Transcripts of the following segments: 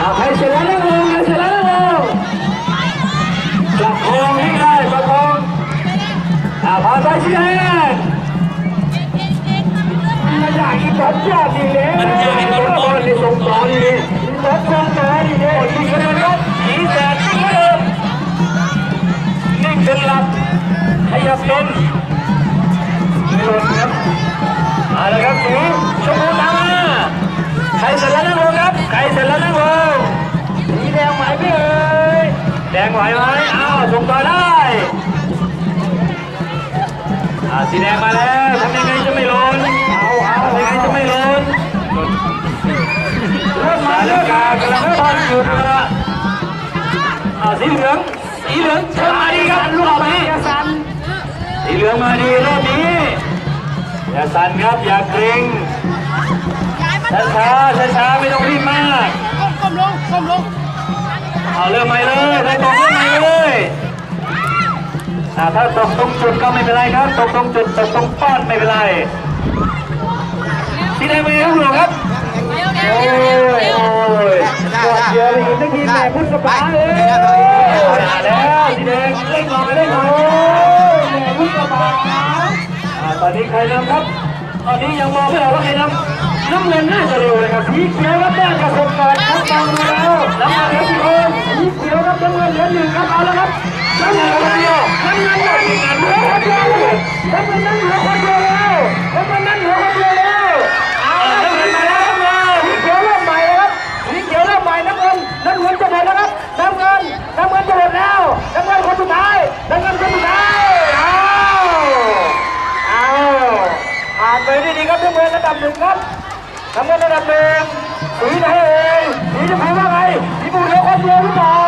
เอาใครเสร็จแล้วนะโมใครเสร็จแล้วนะโมประคองให้ได้ประคองอาพาไปสีแดงมันอยากกินบอลยอดดีเลยมันอยากอีกบอลบอลในสงต่อดีเลยบอลสงต่อดีเลยดีกันเลย ไหวไหมอ้าวส่งต่อได้อ่าสีแดงมาแล้วทำยังไงจะไม่หล่นเอาเอาทำยังไงจะไม่หล่นเริ่มมาเริ่มกากำลังทอนหยุดละอ่าสีเหลืองสีเหลืองเชิญมาดีครับลูกออกนี้สีเหลืองมาดีรอบนี้อย่าสั่นครับอย่าเกรงช้าช้าช้าช้าๆไม่ต้องรีบมากก้มลงก้มลงเอาเริ่มใหม่เลยได้ตกเริ่มใหม่เลยอ่า ถ้าตกตรงจุดก็ไม่เป็นไรครับ ตกตรงจุดตกตรงป้อนไม่เป็นไรที่ได้มือครับหลวงครับโอ้ยเร็วโอ้ยกอดเยอะไปอีกนักทีแม่พุทธบาเลยมาแล้วสีแดงเล่นหน่อยเล่นหน่อยแม่พุทธบาอ่าตอนนี้ใครนำครับ ตอนนี้ยังมองไม่ออกว่าใครนำน้ำเงินน่าจะเร็วเลยครับสีเขียวครับแต้มกระสบการณ์ครับตามาแล้วน้ำเงินเหลือกี่ค เลยน้ำเงินนั้นเหลือคนเดียวแล้วน้ำเงินนั้นเหลือคนเดียวแล้วเอาน้ำเงินมาแล้วน้ำเงินสีเขียวเริ่มใหม่แล้วครับสีเขียวเริ่มใหม่น้ำเงินน้ำเงินจะหมดแล้วครับน้ำเงินน้ำเงินจะหมดแล้วน้ำเงินคนสุดท้ายน้ำเงินคนสุดท้ายเอาเอาผ่านไปด้ดีครับน้ำเงินระดับหนึ่งครับน้ำเงินระดับหนึ่งสีไหนเอ่ยสีชมพูว่าไงสีชมพูเหลือคนเดียวหรือเปล่า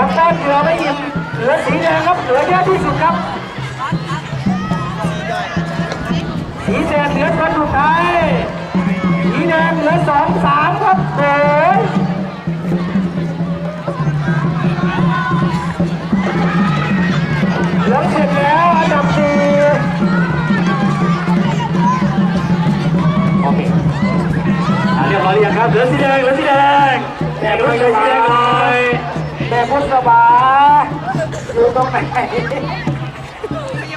ยังป้เหลือไม่อิ่มเหลือสีแดงครับเหลือเยอะที่สุดครับ สีแดงเหลือคนสุดท้ายสีแดงเหลือสองสามครับโอ้ยเหลืองเสร็จแล้วอันดับสี่โอเคอ่เรียบร้อยหรือยังครับเหลือสีแดงเหลือสีแดงแดงเลยสีแดงหน่อย แดงพุทธบาอยู่ตรงไหน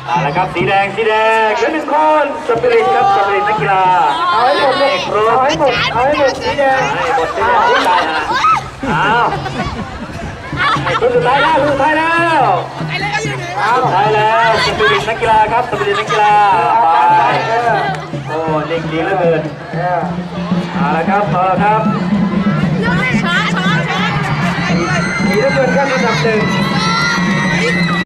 เอาละครับสีแดงสีแดงเหลือหนึ่งคนสปิริตครับสปิริตนักกีฬาเอาให้หมดเลยเอาให้หมดเอาให้หมดสีแดงให้หมดสีแดงตายฮะอ้าวคนสุดท้ายแล้วคนสุดท้ายแล้วไปเลยเอายแล้วสปิริตนักกีฬาครับสปิริตนักกีฬาไปโอ้เด็กดีเหลือเกินเอาละครับเอาละครับ Eu e a casa da.